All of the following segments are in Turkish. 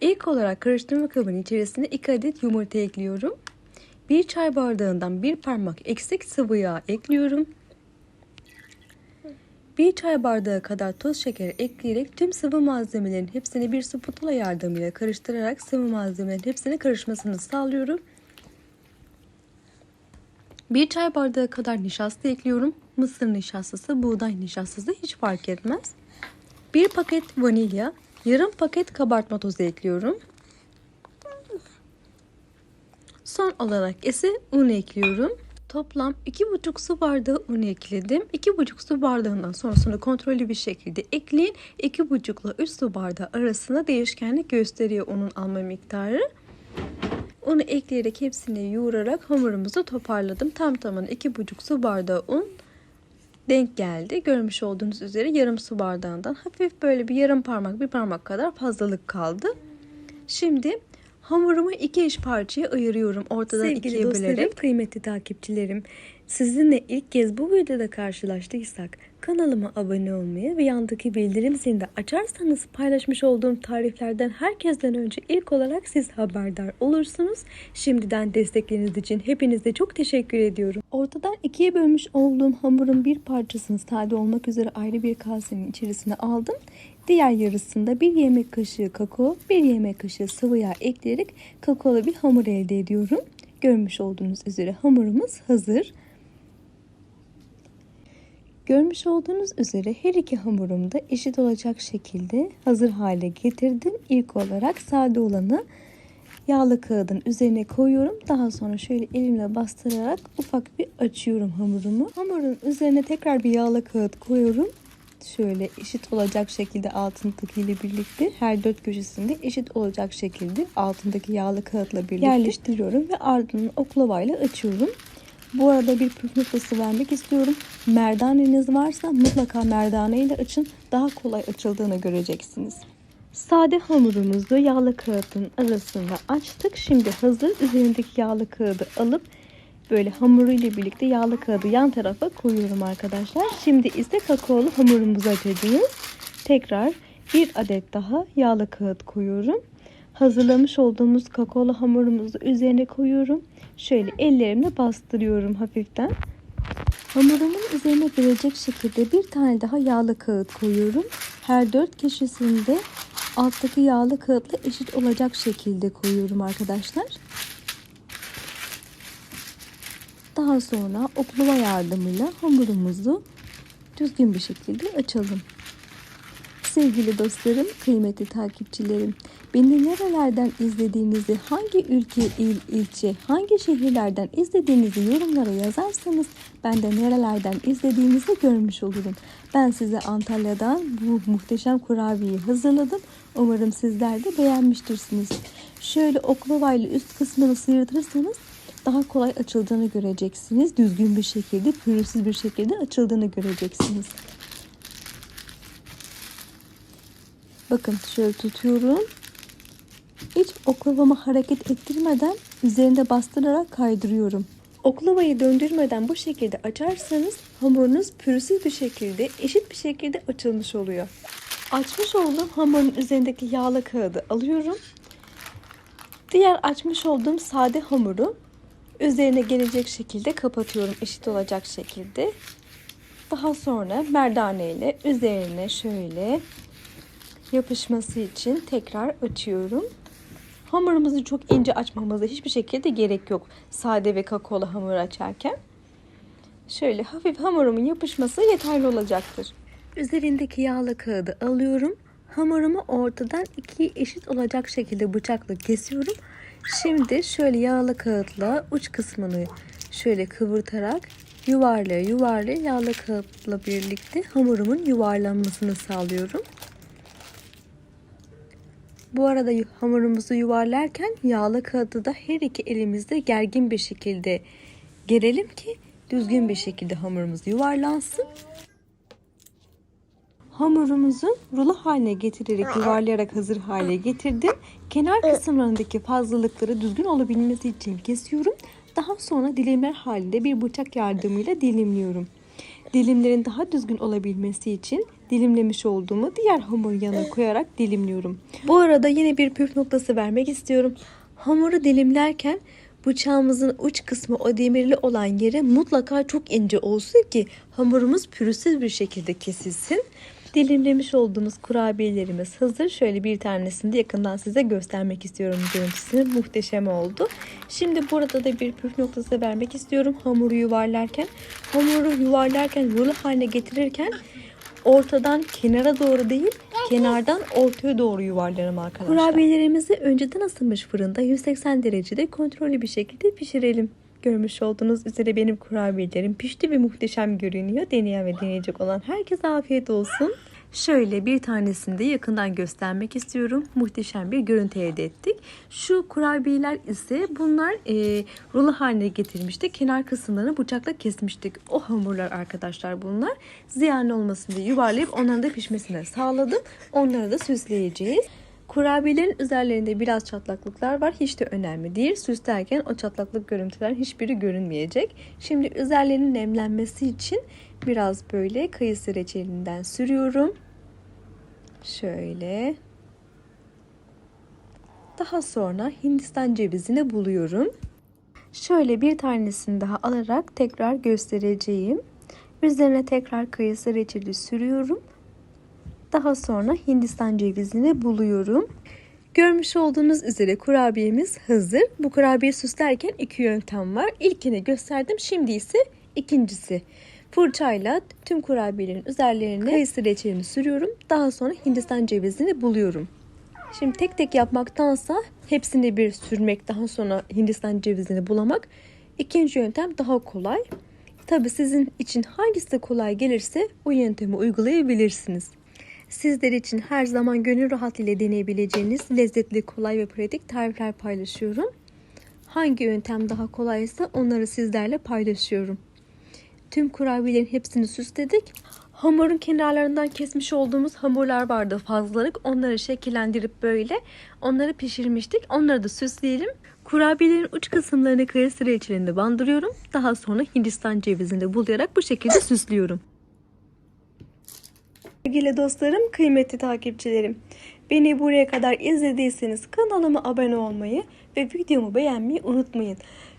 İlk olarak karıştırma kabının içerisine 2 adet yumurta ekliyorum. 1 çay bardağından 1 parmak eksik sıvı yağ ekliyorum. 1 çay bardağı kadar toz şeker ekleyerek tüm sıvı malzemelerin hepsini bir spatula yardımıyla karıştırarak sıvı malzemelerin hepsine karışmasını sağlıyorum. 1 çay bardağı kadar nişasta ekliyorum. Mısır nişastası, buğday nişastası hiç fark etmez. 1 paket vanilya, yarım paket kabartma tozu ekliyorum. Son olarak ise un ekliyorum. Toplam 2,5 su bardağı un ekledim. 2,5 su bardağından sonrasını kontrollü bir şekilde ekleyin. 2,5 ile 3 su bardağı arasında değişkenlik gösteriyor unun alma miktarı. Unu ekleyerek hepsini yoğurarak hamurumuzu toparladım. Tam tamına 2,5 su bardağı un denk geldi. Görmüş olduğunuz üzere yarım su bardağından hafif böyle bir yarım parmak bir parmak kadar fazlalık kaldı. Şimdi hamurumu iki eş parçaya ayırıyorum. Ortadan Sevgili ikiye dostlarım, bölerek. kıymetli takipçilerim. Sizinle ilk kez bu videoda karşılaştıysak kanalıma abone olmayı ve yandaki bildirim zilini de açarsanız paylaşmış olduğum tariflerden herkesten önce ilk olarak siz haberdar olursunuz. Şimdiden destekleriniz için hepinize çok teşekkür ediyorum. Ortadan ikiye bölmüş olduğum hamurun bir parçasını sade olmak üzere ayrı bir kasenin içerisine aldım. Diğer yarısında bir yemek kaşığı kakao, bir yemek kaşığı sıvı yağ ekleyerek kakaolu bir hamur elde ediyorum. Görmüş olduğunuz üzere hamurumuz hazır. Görmüş olduğunuz üzere her iki hamurum da eşit olacak şekilde hazır hale getirdim. İlk olarak sade olanı yağlı kağıdın üzerine koyuyorum. Daha sonra şöyle elimle bastırarak ufak bir açıyorum hamurumu. Hamurun üzerine tekrar bir yağlı kağıt koyuyorum. Şöyle eşit olacak şekilde altındakiyle birlikte her dört köşesinde eşit olacak şekilde altındaki yağlı kağıtla birlikte yerleştiriyorum ve ardından oklavayla açıyorum. Bu arada bir püf noktası vermek istiyorum. Merdaneniz varsa mutlaka merdane ile açın. Daha kolay açıldığını göreceksiniz. Sade hamurumuzu yağlı kağıdın arasında açtık. Şimdi hazır. Üzerindeki yağlı kağıdı alıp böyle hamuru ile birlikte yağlı kağıdı yan tarafa koyuyorum arkadaşlar. Şimdi ise kakaolu hamurumuzu açacağız. Tekrar bir adet daha yağlı kağıt koyuyorum. Hazırlamış olduğumuz kakaolu hamurumuzu üzerine koyuyorum. Şöyle ellerimle bastırıyorum hafiften. Hamurumun üzerine gelecek şekilde bir tane daha yağlı kağıt koyuyorum. Her dört köşesinde alttaki yağlı kağıtla eşit olacak şekilde koyuyorum arkadaşlar. Daha sonra oklava yardımıyla hamurumuzu düzgün bir şekilde açalım. Sevgili dostlarım, kıymetli takipçilerim, beni nerelerden izlediğinizi, hangi ülke, il, ilçe, hangi şehirlerden izlediğinizi yorumlara yazarsanız ben de nerelerden izlediğinizi görmüş olurum. Ben size Antalya'dan bu muhteşem kurabiyeyi hazırladım. Umarım sizler de beğenmiştirsiniz. Şöyle oklavayla üst kısmını sıyırtırsanız daha kolay açıldığını göreceksiniz. Düzgün bir şekilde, pürüzsüz bir şekilde açıldığını göreceksiniz. Bakın şöyle tutuyorum. Hiç oklavamı hareket ettirmeden üzerinde bastırarak kaydırıyorum. Oklavayı döndürmeden bu şekilde açarsanız hamurunuz pürüzsüz bir şekilde, eşit bir şekilde açılmış oluyor. Açmış olduğum hamurun üzerindeki yağlı kağıdı alıyorum. Diğer açmış olduğum sade hamuru üzerine gelecek şekilde kapatıyorum eşit olacak şekilde. Daha sonra merdane ile üzerine şöyle yapışması için tekrar açıyorum. Hamurumuzu çok ince açmamıza hiçbir şekilde gerek yok. Sade ve kakaolu hamur açarken. Şöyle hafif hamurumun yapışması yeterli olacaktır. Üzerindeki yağlı kağıdı alıyorum. Hamurumu ortadan iki eşit olacak şekilde bıçakla kesiyorum. Şimdi şöyle yağlı kağıtla uç kısmını şöyle kıvırtarak yuvarlaya yuvarlaya yağlı kağıtla birlikte hamurumun yuvarlanmasını sağlıyorum. Bu arada hamurumuzu yuvarlarken yağlı kağıdı da her iki elimizde gergin bir şekilde gerelim ki düzgün bir şekilde hamurumuz yuvarlansın. Hamurumuzu rulo haline getirerek yuvarlayarak hazır hale getirdim. Kenar kısımlarındaki fazlalıkları düzgün olabilmesi için kesiyorum. Daha sonra dilimler halinde bir bıçak yardımıyla dilimliyorum. Dilimlerin daha düzgün olabilmesi için dilimlemiş olduğumu diğer hamur yanına koyarak dilimliyorum. Bu arada yine bir püf noktası vermek istiyorum. Hamuru dilimlerken bıçağımızın uç kısmı o demirli olan yere mutlaka çok ince olsun ki hamurumuz pürüzsüz bir şekilde kesilsin. Dilimlemiş olduğumuz kurabiyelerimiz hazır. Şöyle bir tanesini de yakından size göstermek istiyorum görüntüsü. Muhteşem oldu. Şimdi burada da bir püf noktası vermek istiyorum. Hamuru yuvarlarken, hamuru yuvarlarken rulo haline getirirken ortadan kenara doğru değil, kenardan ortaya doğru yuvarlayalım arkadaşlar. Kurabiyelerimizi önceden ısınmış fırında 180 derecede kontrollü bir şekilde pişirelim. Görmüş olduğunuz üzere benim kurabiyelerim pişti ve muhteşem görünüyor. Deneyen ve deneyecek olan herkese afiyet olsun. Şöyle bir tanesini de yakından göstermek istiyorum. Muhteşem bir görüntü elde ettik. Şu kurabiyeler ise bunlar e, rulo haline getirmiştik. Kenar kısımlarını bıçakla kesmiştik. O hamurlar arkadaşlar bunlar. Ziyan olmasın diye yuvarlayıp onların da pişmesine sağladım. Onları da süsleyeceğiz. Kurabiyelerin üzerlerinde biraz çatlaklıklar var. Hiç de önemli değil. Süslerken o çatlaklık görüntüler hiçbiri görünmeyecek. Şimdi üzerlerinin nemlenmesi için biraz böyle kayısı reçelinden sürüyorum. Şöyle. Daha sonra Hindistan cevizini buluyorum. Şöyle bir tanesini daha alarak tekrar göstereceğim. Üzerine tekrar kayısı reçeli sürüyorum. Daha sonra Hindistan cevizini buluyorum. Görmüş olduğunuz üzere kurabiyemiz hazır. Bu kurabiye süslerken iki yöntem var. İlkini gösterdim. Şimdi ise ikincisi. Fırçayla tüm kurabiyelerin üzerlerine kayısı reçelini sürüyorum. Daha sonra Hindistan cevizini buluyorum. Şimdi tek tek yapmaktansa hepsini bir sürmek daha sonra Hindistan cevizini bulamak ikinci yöntem daha kolay. Tabi sizin için hangisi kolay gelirse o yöntemi uygulayabilirsiniz. Sizler için her zaman gönül rahatlığıyla deneyebileceğiniz lezzetli, kolay ve pratik tarifler paylaşıyorum. Hangi yöntem daha kolaysa onları sizlerle paylaşıyorum. Tüm kurabiyelerin hepsini süsledik. Hamurun kenarlarından kesmiş olduğumuz hamurlar vardı fazlalık. Onları şekillendirip böyle onları pişirmiştik. Onları da süsleyelim. Kurabiyelerin uç kısımlarını kayısı reçelinde bandırıyorum. Daha sonra Hindistan cevizini bulayarak bu şekilde süslüyorum. Sevgili dostlarım, kıymetli takipçilerim. Beni buraya kadar izlediyseniz kanalıma abone olmayı ve videomu beğenmeyi unutmayın.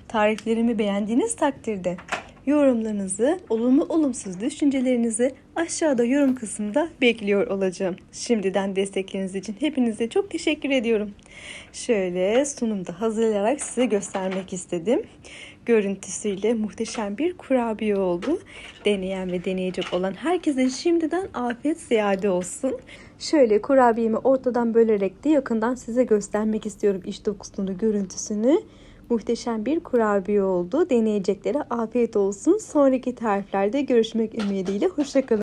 Tariflerimi beğendiğiniz takdirde yorumlarınızı, olumlu olumsuz düşüncelerinizi aşağıda yorum kısmında bekliyor olacağım. Şimdiden destekleriniz için hepinize çok teşekkür ediyorum. Şöyle sunumda hazırlayarak size göstermek istedim. Görüntüsüyle muhteşem bir kurabiye oldu. Deneyen ve deneyecek olan herkese şimdiden afiyet ziyade olsun. Şöyle kurabiyemi ortadan bölerek de yakından size göstermek istiyorum iç dokusunu, görüntüsünü muhteşem bir kurabiye oldu. Deneyeceklere afiyet olsun. Sonraki tariflerde görüşmek ümidiyle. Hoşçakalın.